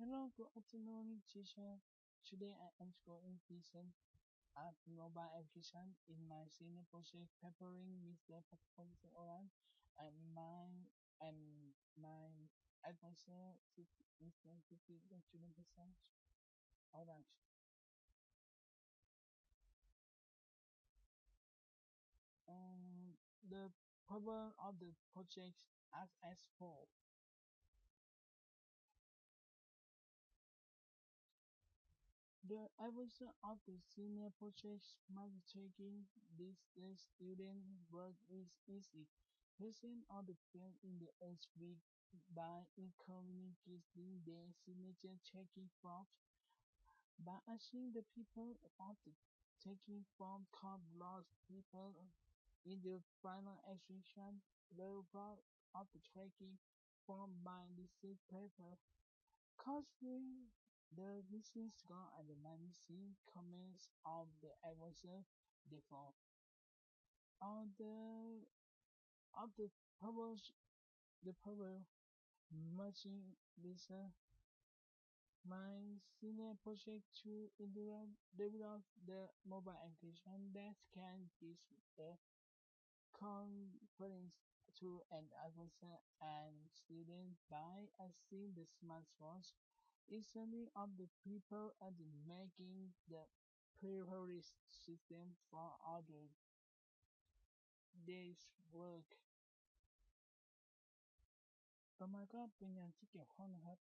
Hello, good afternoon, teacher. Today I am going to present a mobile application in my senior project preparing Mr. Performance Orange and my and my advisor Mr. City Student Percent Orange. Um, the problem of the project as as follows. The evolution of the senior project must taking this the student work is easy. Present on the field in the first week by communicating their signature checking forms. By asking the people about the taking form called lost people in the final extraction the result of the tracking form by receipt paper. Causing the missing score and the missing comments of the advisor therefore on the of the publish the power merging with my senior project to develop the mobile application that can give the conference to an advisor and student by asking the smartphones listening of the people and making the priority system for other day's work ต่อมาก็เป็นงานที่เกี่ยวข้องนะครับ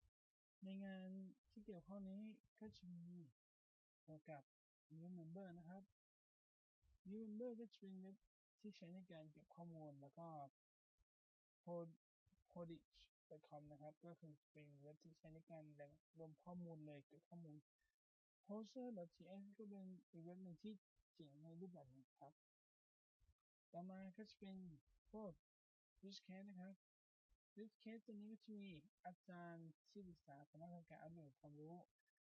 ในงานที่เกี่ยวข้องนี้ก็จะมีเกี่ยวกับ new member นะครับ new member ก็จะเป็นเว็บที่ใช้ในการเก็บข้อมูลแล้วก็ podich.com นะครับ ก็คือเป็นเว็บที่ใช้ในการรวมข้อมูลเลยเก็บข้อมูล poster.ts ก็เป็นอีกเว็บหนึ่งที่เจ๋งในรูปแบบนึงครับ ต่อมาก็จะเป็นพวก use case นะครับ use case ตัวนี้ก็จะมีอาจารย์ที่ปรึกษาสามารถทำการอัปเดตความรู้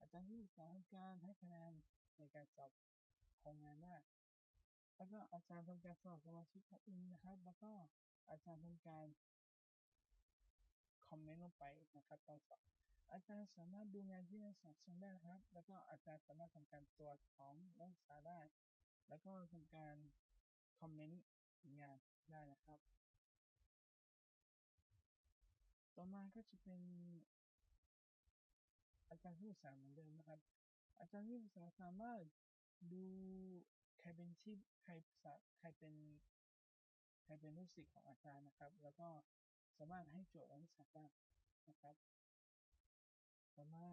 อาจารย์ที่ปรึกษาทำการให้คะแนนในการสอบโครงงานได้แล้วก็อาจารย์ทำการสอบสมาชิกของอินนะครับ แล้วก็อาจารย์ทำการ อมเมนต์ลงไปนะครับตอนสอบอาจารย์สามารถดูงานที่นักศึกษาส่งได้ครับ แล้วก็อาจารย์สามารถทำการตรวจของนักศึกษาได้ แล้วก็ทำการคอมเมนต์งานได้นะครับ ต่อมาก็จะเป็น อาจารย์ที่ปรึกษาเหมือนเดิมนะครับ อาจารย์ที่ปรึกษาสามารถดูใครเป็นที่ใครใครเป็นใครเป็นลูกศิษย์ของอาจารย์นะครับ แล้วก็ามารถให้โจทย์นักศึกษาได้นะครับต่อมา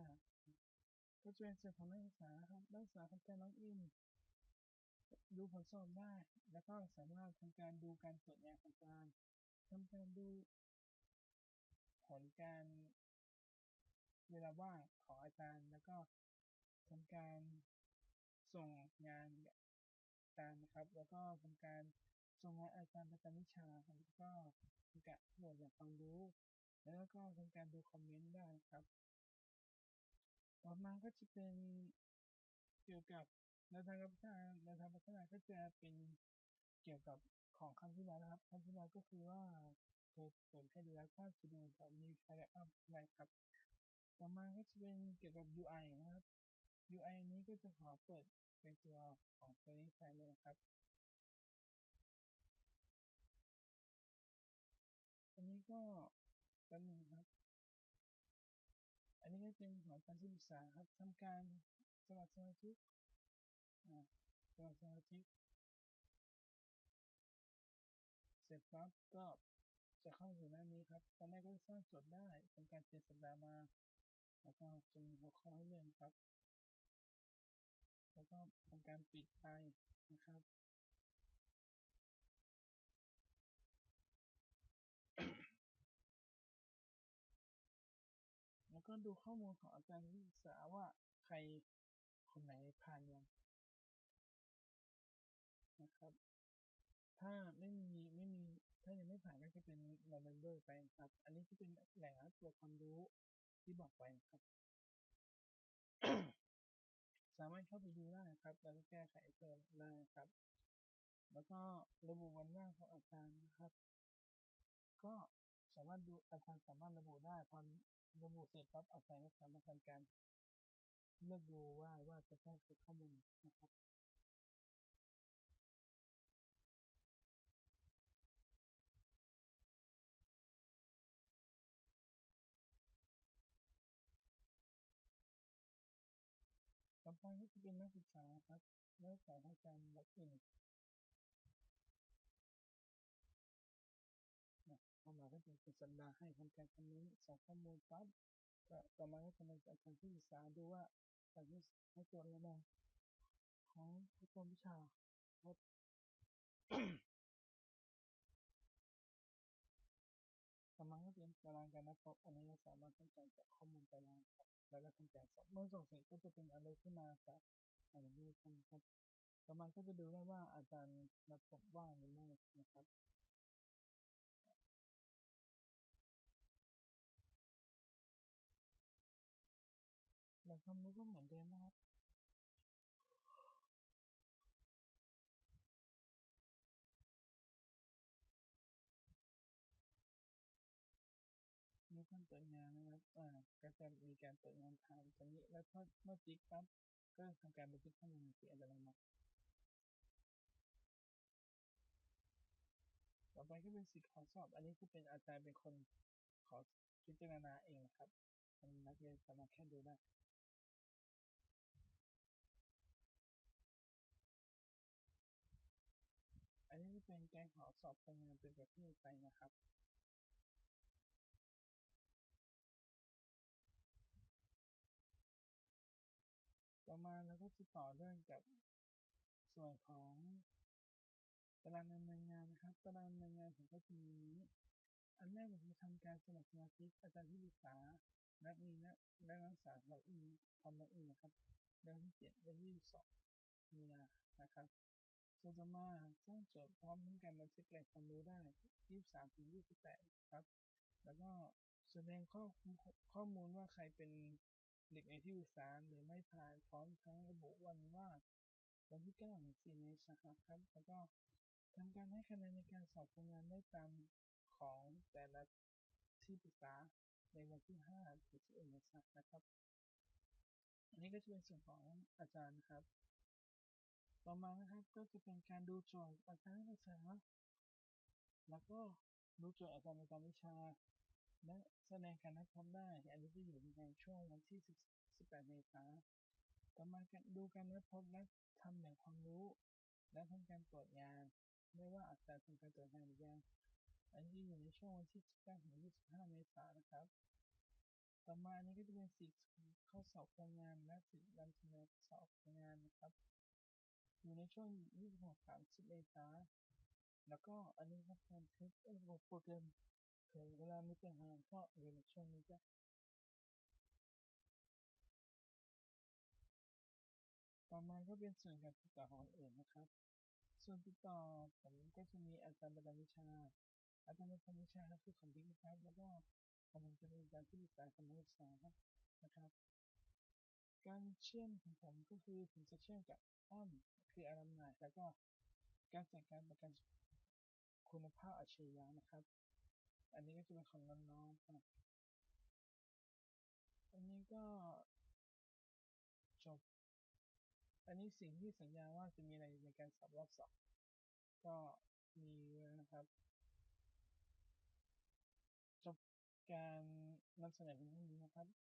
ก็จะเป็นส่วนของนักศึกษาครับนักศึกษาทำการล็อกอินดูผลสอบได้ แล้วก็สามารถทำการดูการตรวจงานของอาจารย์ทำการดูผลการเวลาว่างของอาจารย์ แล้วก็ทำการส่งงานอาจารย์นะครับ แล้วก็ทำการ ส่งงานอาจารย์ประจำวิชาครับแล้วก็การโหลดอย่างความรู้ แล้วก็ทำการดูคอมเมนต์ได้นะครับ ต่อมาก็จะเป็นเกี่ยวกับแนวทางการพัฒนาแนวทางพัฒนาก็จะเป็นเกี่ยวกับของครั้งที่แล้วนะครับครั้งที่แล้วก็คือว่าเคยเปิดให้ดูแล้วก็จะดูแบบมีใครได้อัพอะไรครับ ต่อมาก็จะเป็นเกี่ยวกับ UI นะครับ UI นี้ก็จะขอเปิดเป็นตัวของตัวนี้ไปเลยนะครับ ก็แป๊บนึงครับ อันนี้ก็เป็นของการศึกษาครับทำการสมัครสมาชิกอ่าสมัครสมาชิกเสร็จปั๊บก็จะเข้าสู่หน้านี้ครับ ตอนแรกก็สร้างโจทย์ได้ทำการเปลี่ยนสัปดาห์มา แล้วก็จะมีหัวข้อให้เลือกครับ แล้วก็ทำการปิดไปนะครับ ก็ดูข้อมูลของอาจารย์ที่ปรึกษาว่าใครคนไหนผ่านยังนะครับ ถ้าไม่มีไม่มีถ้ายังไม่ผ่านก็จะเป็น November ไปครับ อันนี้จะเป็นแหล่งตัวความรู้ที่บอกไปครับ สามารถเข้าไปดูได้ครับ แล้วก็แก้ไขเพิ่มได้ครับ แล้วก็ระบุวันว่างของอาจารย์นะครับ ก็สามารถดูอาจารย์สามารถระบุได้พอ ระบุเสร็จปั๊บเอาจารย์ก็สามาทำการเลือกดูว่าว่าจะแจ้งคือข้อมูลนะครับต่อไปก็จะเป็นนักศึกษาครับนักศึกษาทำการล็อกอิน เข้ามาก็จะเป็นสัญญาให้ทำการคอมเมนต์ใส่ข้อมูลปั๊บก็ต่อมาก็จะเป็นอาจารย์ที่ศึกษาดูว่าอาจารย์ที่ให้ตรวจระดับของทุกคนวิชาครับต่อมาก็เป็นตารางการนัดพบอันนี้เราสามารถทำการจากข้อมูลตารางครับแล้วก็ทำการส่งเมื่อส่งเสร็จก็จะเป็นอะไรขึ้นมาจากอะไรนี้ครับต่อมาก็จะดูได้ว่าอาจารย์นัดพบว่างหรือไม่นะครับ ความรู้ก็เหมือนเดิมนะครับมีการเปิดงานนะครับอ่าก็จะมีการเปิดงานทางตรงนี้ แล้วพอเมื่อติ๊กปั๊บก็ทำการบันทึกข้อมูลในอัตโนมัติต่อไปก็เป็นสิทธิ์ขอสอบ อันนี้จะเป็นอาจารย์เป็นคนขอพิจารณาเองนะครับนักเรียนสามารถแค่ดูได้ เป็นการขอสอบโครงงานเป็นประเภทไปนะครับต่อมาเราก็จะต่อเรื่องกับส่วนของตารางดำเนินงานนะครับ ตารางดำเนินงานผมก็จะมีนี้ อันแรกผมจะทำการสมัครสมาชิกอาจารย์ที่ปรึกษานักมีนักนักศึกษาเราอินทำเราอินนะครับเดือนที่เจ็ดเดือนที่สองมีนานะครับ ส่วนต่อมาสร้างโจทย์พร้อมทั้งการบันทึกแหล่งความรู้ได้ 23ถึง28 ครับ แล้วก็แสดงข้อข้อมูลว่าใครเป็นเด็กในที่ปรึกษาหรือไม่ผ่านพร้อมทั้งระบุวันว่าวันที่9ถึง4เมษายนครับ แล้วก็ทำการให้คะแนนในการสอบโครงงานได้ตามของแต่ละที่ปรึกษาในวันที่5ถึง11เมษายนนะครับ อันนี้ก็จะเป็นส่วนของอาจารย์นะครับ ต่อมานะครับก็จะเป็นการดูโจทย์อาจารย์นักศึกษา แล้วก็ดูโจทย์อาจารย์ประจำวิชา และแสดงการนัดพบได้ อันนี้จะอยู่ในช่วงวันที่ 18 เมษายนต่อมาการดูการนัดพบและทำแหล่งความรู้ และทำการตรวจงาน ไม่ว่าอาจารย์ทำการตรวจงานหรือยังอันนี้อยู่ในช่วงวันที่ 19 ถึง 25 เมษายนนะครับ ต่อมาอันนี้ก็จะเป็นสิทธิ์เข้าสอบโครงงานและสิทธิ์นำเสนสอบโครงงานนะครับ อยู่ในช่วง 26-30 เมษายนแล้วก็อันนี้ครับการเทสระบบโปรแกรมถึงเวลามีปัญหาก็อยู่ในช่วงนี้จ้ะต่อมาก็เป็นส่วนการติดต่อของอื่นนะครับ ส่วนติดต่อผมก็จะมีอาจารย์ประจำวิชา อาจารย์ประจำวิชาก็คือของบิ๊กครับ แล้วก็ผมจะเป็นอาจารย์ที่ปรึกษาของนักศึกษาครับ การเชื่อมของผมก็คือผมจะเชื่อมกับอ้อมคืออารมณ์ายแล้วก็การจัดการประกันคุณภาพอัจฉริยะนะครับ อันนี้ก็จะเป็นของน้องๆครับอันนี้ก็จบ อันนี้สิ่งที่สัญญาว่าจะมีอะไรในการสอบรอบสอบก็มีนะครับ จบการนำเสนอเพียงเท่านี้นะครับ